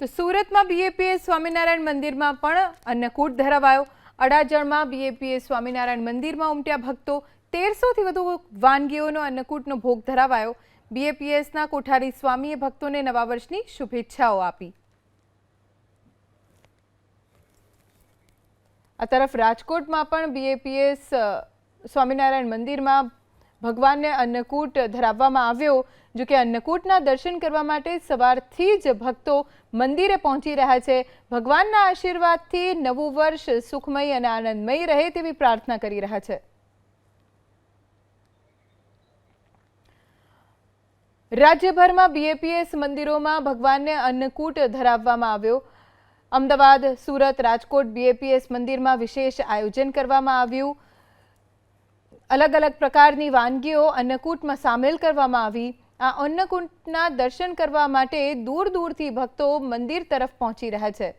તો સુરતમાં બીએપીએસ સ્વામિનારાયણ મંદિરમાં પણ અન્નકૂટ ધરાવાયો. અડાજણમાં બીએપીએસ સ્વામિનારાયણ મંદિરમાં ઉમટ્યા ભક્તો. તેરસોથી વધુ વાનગીઓનો અન્નકૂટનો ભોગ ધરાવાયો. બીએપીએસના કોઠારી સ્વામીએ ભક્તોને નવા વર્ષની શુભેચ્છાઓ આપી. આ તરફ રાજકોટમાં પણ બીએપીએસ સ્વામિનારાયણ મંદિરમાં ભગવાનને અન્નકૂટ ધરાવવામાં આવ્યો. જો કે અન્નકૂટના દર્શન કરવા માટે સવારથી જ ભક્તો મંદિરે પહોંચી રહ્યા છે. ભગવાનના આશીર્વાદથી નવું વર્ષ સુખમય અને આનંદમય રહે તેવી પ્રાર્થના કરી રહ્યા છે. રાજ્યભરમાં બીએપીએસ મંદિરોમાં ભગવાનને અન્નકૂટ ધરાવવામાં આવ્યો. અમદાવાદ, સુરત, રાજકોટ બીએપીએસ મંદિરમાં વિશેષ આયોજન કરવામાં આવ્યું. અલગ અલગ પ્રકારની વાનગીઓ અન્નકૂટમાં સામેલ કરવામાં આવી. આ અન્નકૂટના દર્શન કરવા માટે દૂર દૂરથી ભક્તો મંદિર તરફ પહોંચી રહ્યા છે.